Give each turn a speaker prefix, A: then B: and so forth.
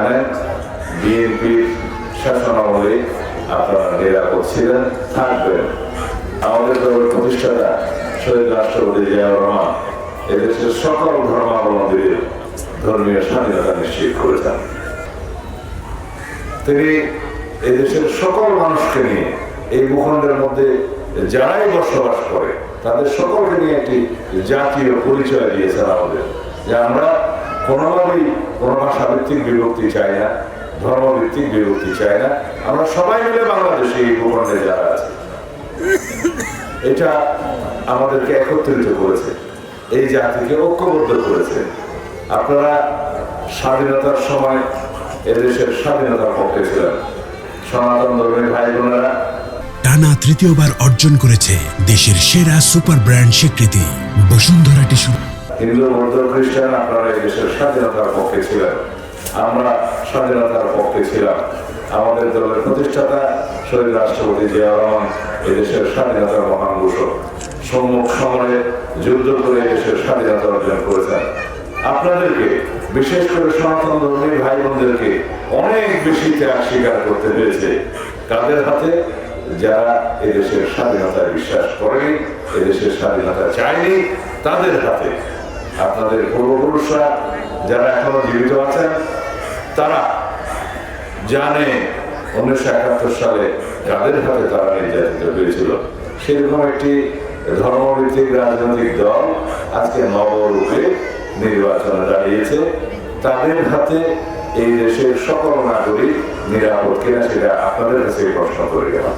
A: জানেন, বিএনপির শাসনামলে আপনারা নিরাপদ ছিলেন, থাকবেন। আমাদের দলের প্রতিষ্ঠাতা শহীদ রাষ্ট্রপতি জিয়াউর রহমান এদেশের সকল ধর্মাবলম্বীদের ধর্মীয় স্বাধীনতা নিশ্চিত করেছেন। তিনি এদেশের সকল মানুষকে নিয়ে এই ভূখণ্ডের মধ্যে যারাই বসবাস করে, তাদের সকলকে নিয়ে একটি জাতীয় পরিচয় দিয়েছেন আমাদের, যে আমরা কোনোভাবেই কোনো ভাষাভিত্তিক বিভক্তি চাই না, ধর্মভিত্তিক বিভক্তি চাই না। আমরা সবাই মিলে বাংলাদেশে এই ভূখণ্ডে যারা আছে, এটা আমাদেরকে একত্রিত করেছে, এই জাতিকে ঐক্যবদ্ধ করেছে। আপনারা স্বাধীনতার সময় এদেশের স্বাধীনতার পক্ষে ছিলেন। সনাতন ধর্মের ভাই বোনেরা
B: টানা তৃতীয়বার অর্জন করেছে দেশের সেরা সুপার ব্র্যান্ড স্বীকৃতি, বসুন্ধরা টিস্যু।
A: হিন্দু বৌদ্ধ খ্রিস্টান, আপনারা এই দেশের স্বাধীনতার পক্ষে ছিলেন। আমরা স্বাধীনতার পক্ষে ছিলাম। আমাদের দলের প্রতিষ্ঠাতা শহীদ রাষ্ট্রপতি জিয়া রহমান এদেশের স্বাধীনতার মহান ঘোষক। সম্মুখ সময়ে যুদ্ধ করে এদেশের স্বাধীনতা অর্জন করেছেন। আপনাদেরকে, বিশেষ করে সনাতন ধর্মী ভাই বোনদেরকে অনেক বেশি ত্যাগ স্বীকার করতে হয়েছে কাদের হাতে? যারা এদেশের স্বাধীনতায় বিশ্বাস করেনি এদেশের স্বাধীনতা চায়নি, তাদের হাতে। আপনাদের পূর্বপুরুষরা যারা এখনও জীবিত আছেন, তারা জানে উনিশশো একাত্তর সালে কাদের হাতে তারা নির্যাতিত হয়েছিল। সেরকম একটি ধর্মভিত্তিক রাজনৈতিক দল আজকে নবরূপে নির্বাচনে দাঁড়িয়েছে। তাদের হাতে এই দেশের সকল নাগরিক নিরাপদ কিনা সেটা আপনাদের কাছে প্রশ্ন করে গেলাম।